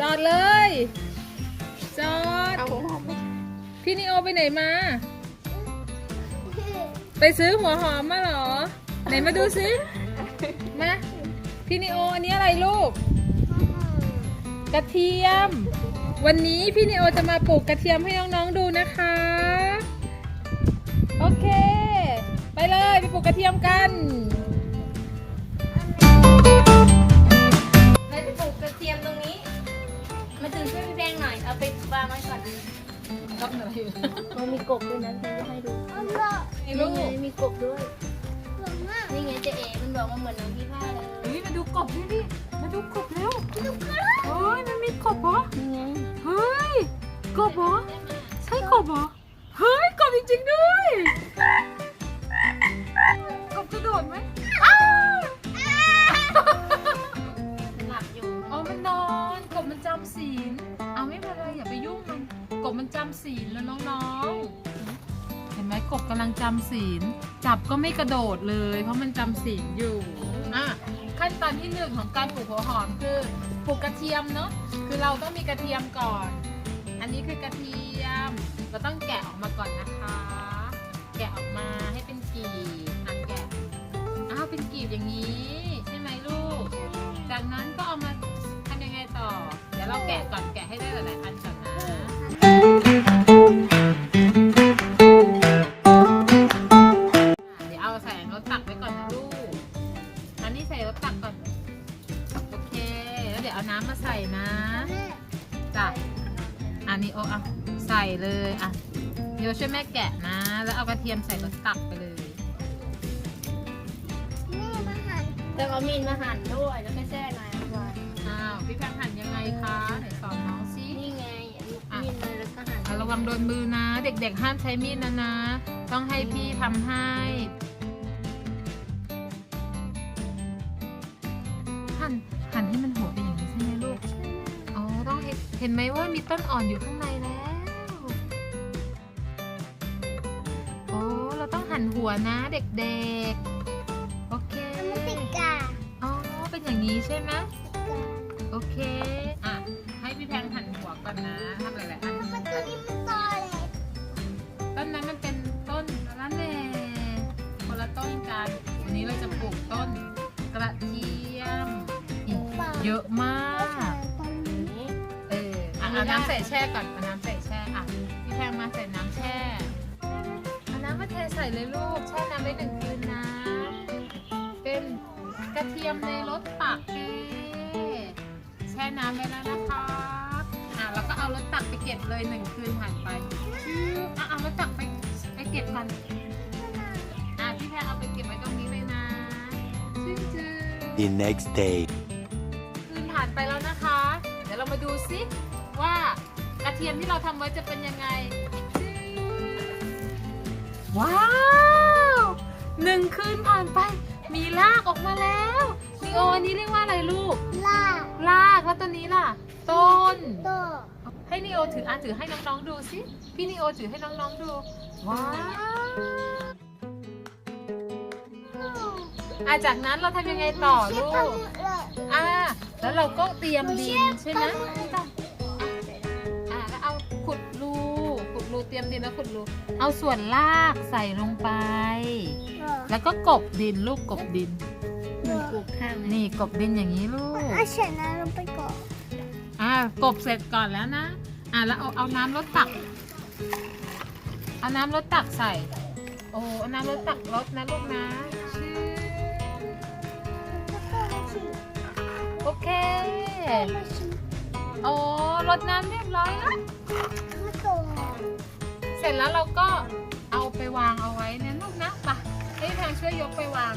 จอดเลย จอด เอาหัวหอมพี่นิโอไปไหนมา ไปซื้อหัวหอมมาเหรอ ไหนมาดูสิมาพี่นิโออันนี้อะไรลูก กระเทียม วันนี้พี่นิโอจะมาปลูกกระเทียมให้น้องๆดูนะคะ โอเค ไปเลยไปปลูกกระเทียมกัน นี่ลูกไงมีกบด้วยนี่ไงเจ๊เอ๋มันบอกว่าเหมือนน้องพี่ผ้าเลยเฮ้ยมาดูกบดิดิมาดูกบเร็วเฮ้ยมันมีกบเหรอนี่ไงเฮ้ยกบเหรอใช่กบเหรอเฮ้ยกบจริงๆด้วยกบกระโดดไหมอ้าวมันหลับอยู่อ๋อมันนอนกบมันจำศีลเอาไม่เป็นไรอย่าไปยุ่งมันกบมันจำศีลแล้วน้องๆเห็น ไหมกบกำลังจำศีลจับก็ไม่กระโดดเลย เพราะมันจำศีลอยู่อะขั้นตอนที่หนึ่งของการปลูกหัวหอมคือปลูกกระเทียมเนาะคือเราต้องมีกระเทียมก่อน อันนี้คือกระเทียม เราต้องแกะออกมาก่อนนะคะ แกะออกมาให้เป็นกีบอะแกะอ้าวเป็นกีบอย่างนี้ใช่ไหมลูก จากนั้นก็เอามาทำยังไงต่อ เดี๋ยวเราแกะก่อนแกะให้ได้หลายๆอันก่อน ใส่รถตักก่อน โอเค แล้วเดี๋ยวเอาน้ำมาใส่นะ จ้ะ อันนี้โอเอาใส่เลยอะโยช่วยแม่แกะนะ แล้วเอากระเทียมใส่รถตักไปเลยแล้วเอามีดมาหั่นด้วย แล้วก็แช่น้ำไว้อ้าว พี่แพงหั่นยังไงคะไหนสอนน้องสิ นี่ไงเอามีดมาแล้วก็หั่น อะระวังโดนมือนะ เด็กๆห้ามใช้มีดนะนะ ต้องให้พี่ทำให้ หั่นหั่นให้มันหัวเป็นอย่างนี้ใช่ไหมลูก อ๋อ ต้องเห็นเห็นไหมว่ามีต้นอ่อนอยู่ข้างในแล้ว โอ้ เราต้องหั่นหัวนะเด็กๆ โอเคอ๋อ เป็นอย่างนี้ใช่ไหมโอเค อะ ให้พี่แพงหั่นหัวก่อนนะทำหลายๆอันต้น เยอะมากเอออะเอาน้ำใส่แช่ก่อนเอาน้ำใส่แช่อะพี่แพงมาใส่น้ำแช่เอาน้ำมาเทใส่เลยลูกแช่น้ำไว้หนึ่งคืนนะ เป็นกระเทียมในรสตักเอแช่น้ำไว้แล้วนะคะอะแล้วก็เอารถตักไปเก็บเลยหนึ่งคืนผ่านไปชื่ออะเอารถตักไปไปเก็บกันอะพี่แพงเอาไปเก็บไว้ตรงนี้เลยนะชื่อจือ The next day. ดี๋ยวเรามาดูซิว่ากระเทียมที่เราทำไว้จะเป็นยังไง ว้าวหนึ่งคืนผ่านไป มีรากออกมาแล้วนีโออันนี้เรียกว่าอะไรลูกรากแล้วตัวนี้ล่ะ ต้นให้นีโอถืออะถือให้น้องๆดูสิ พี่นีโอถือให้น้องๆดู ว้าวอะจากนั้นเราทำยังไงต่อลูก อ่าแล้วเราก็เตรียมดินใช่ไหมอ่ ยมดินแล้วขุดรูเอาส่วนรากใส่ลงไป แล้วก็กบดินลูกกบดินเหมือนปลูกข้างนี่กบดินอย่างนี้ลูกเอาเฉียนน้ำลงไปก่อนอ่ากบเสร็จก่อนแล้วนะ อ่าแล้วเอาเอาน้ำรดตัก เอาน้ำรดตักใส่ โอ้เอาน้ำรดตักรดนะลูกนะชื่อโอเค โอ้รดน้ำเรียบร้อยแล้วมาตรง เสร็จแล้วเราก็เอาไปวางเอาไว้นะลูกนะปะให้พี่แพงช่วยยกไปวาง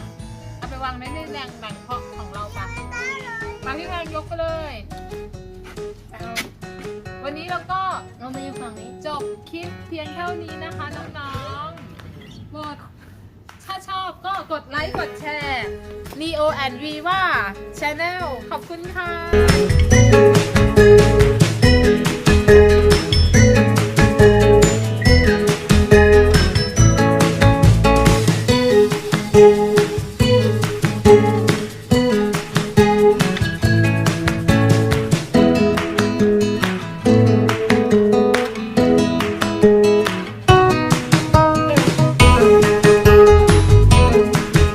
เอาไปวางในแรงแบ่งเพาะของเราปะมาพี่แพงยกไปเลยวันนี้เราก็เรามาอยู่ฝั่งนี้จบคลิปเพียงเท่านี้นะคะน้องๆหมดถ้าชอบก็กดไลค์กดแชร์ Neo and Viva Channel ขอบคุณค่ะ